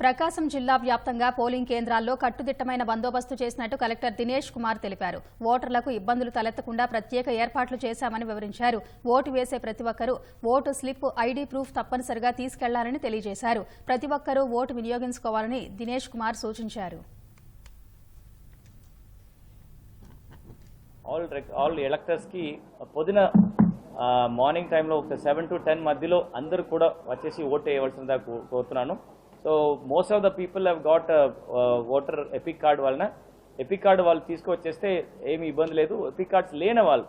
ప్రకాశం జిల్లా వ్యాప్తంగా పోలింగ్ కేంద్రాల్లో కట్టుదిట్టమైన బందోబస్తు చేసినట్టు కలెక్టర్ దినేష్ కుమార్ తెలిపారు. ఓటర్లకు ఇబ్బందులు తలెత్తకుండా ప్రత్యేక ఏర్పాట్లు చేశామని వివరించారు. ఓటు వేసే ప్రతి ఒక్కరూ ఓటు స్లిప్ ఐడీ ప్రూఫ్ తప్పనిసరిగా తీసుకెళ్ళాలని తెలియజేశారు. ప్రతి ఒక్కరూ ఓటు వినియోగించుకోవాలని దినేష్ కుమార్ సూచించారు. ఆల్ ఆల్ ఎలక్టర్స్కి పొద్దున మార్నింగ్ టైంలో ఒక సెవెన్ టు టెన్ మధ్యలో అందరూ కూడా వచ్చేసి ఓటు వేయవలసిందిగా కో- కోరుతున్నాను. So most of the people have got voter EPIC card వలన ఎపిక్ కార్డు వాళ్ళు తీసుకువచ్చేస్తే ఏమి ఇబ్బంది లేదు. ఎపిక్ కార్డ్స్ లేని వాళ్ళు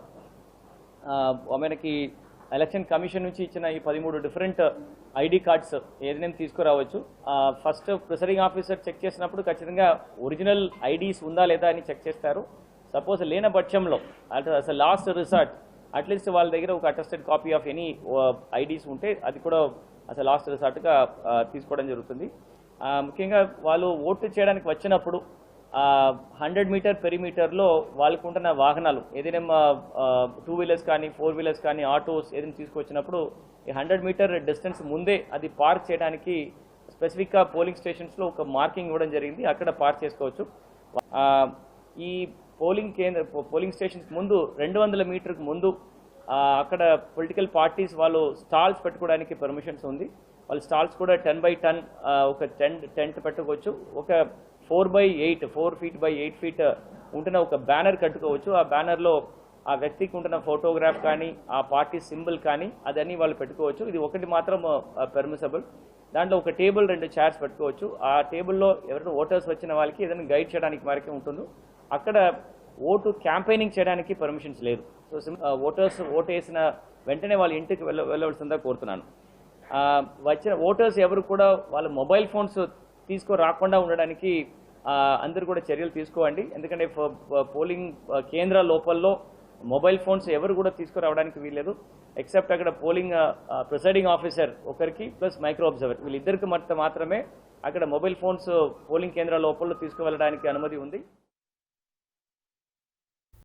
మనకి ఎలక్షన్ కమిషన్ నుంచి ఇచ్చిన ఈ పదిమూడు డిఫరెంట్ ఐడి కార్డ్స్ ఏదైనా తీసుకురావచ్చు. ఫస్ట్ ప్రిసరింగ్ ఆఫీసర్ చెక్ చేసినప్పుడు ఖచ్చితంగా ఒరిజినల్ ఐడీస్ ఉందా లేదా అని చెక్ చేస్తారు. సపోజ్ లేని పక్షంలో అంటే అసలు లాస్ట్ రిసార్ట్ అట్లీస్ట్ వాళ్ళ దగ్గర ఒక attested copy of any IDs ఉంటే అది కూడా అసలు లాస్ట్ రిసార్ట్గా తీసుకోవడం జరుగుతుంది. ముఖ్యంగా వాళ్ళు ఓటు చేయడానికి వచ్చినప్పుడు హండ్రెడ్ మీటర్ పెరిమీటర్లో వాళ్ళకు ఉంటున్న వాహనాలు ఏదైనా టూ వీలర్స్ కానీ ఫోర్ వీలర్స్ కానీ ఆటోస్ ఏదైనా తీసుకొచ్చినప్పుడు ఈ హండ్రెడ్ మీటర్ డిస్టెన్స్ ముందే అది పార్క్ చేయడానికి స్పెసిఫిక్గా పోలింగ్ స్టేషన్స్లో ఒక మార్కింగ్ ఇవ్వడం జరిగింది. అక్కడ పార్క్ చేసుకోవచ్చు. ఈ పోలింగ్ కేంద్ర పో- పోలింగ్ స్టేషన్స్ ముందు రెండు వందల మీటర్కు ముందు అక్కడ పొలిటికల్ పార్టీస్ వాళ్ళు స్టాల్స్ పెట్టుకోవడానికి పర్మిషన్స్ ఉంది. వాళ్ళు స్టాల్స్ కూడా టెన్ బై టెన్ ఒక టెంట్ టెంట్ పెట్టుకోవచ్చు. ఒక four by eight four feet by eight feet ఉంటున్న ఒక బ్యానర్ కట్టుకోవచ్చు. ఆ బ్యానర్లో ఆ వ్యక్తికి ఉంటున్న ఫోటోగ్రాఫ్ కానీ ఆ పార్టీ సింబల్ కానీ అదన్నీ వాళ్ళు పెట్టుకోవచ్చు. ఇది ఒకటి మాత్రం పెర్మిసబుల్ దాంట్లో ఒక టేబుల్ రెండు చైర్స్ పెట్టుకోవచ్చు. ఆ టేబుల్లో ఎవరైనా ఓటర్స్ వచ్చిన వాళ్ళకి ఏదైనా గైడ్ చేయడానికి వరకే ఉంటుంది. అక్కడ ఓటు క్యాంపెయినింగ్ చేయడానికి పర్మిషన్స్ లేదు. సో ఓటర్స్ ఓటు వేసిన వెంటనే వాళ్ళ ఇంటికి వెళ్ళ వెళ్ళవలసిందా కోరుతున్నాను. వచ్చిన ఓటర్స్ ఎవరు కూడా వాళ్ళ మొబైల్ ఫోన్స్ తీసుకురాకుండా ఉండడానికి అందరు కూడా చర్యలు తీసుకోవండి ఎందుకంటే పోలింగ్ కేంద్ర లోపల్లో మొబైల్ ఫోన్స్ ఎవరు కూడా తీసుకురావడానికి వీల్లేదు. ఎక్సెప్ట్ అక్కడ పోలింగ్ ప్రిసైడింగ్ ఆఫీసర్ ఒకరికి ప్లస్ మైక్రో అబ్జర్వర్ వీళ్ళిద్దరికి మధ్య మాత్రమే అక్కడ మొబైల్ ఫోన్స్ పోలింగ్ కేంద్ర లోపల తీసుకువెళ్ళడానికి అనుమతి ఉంది.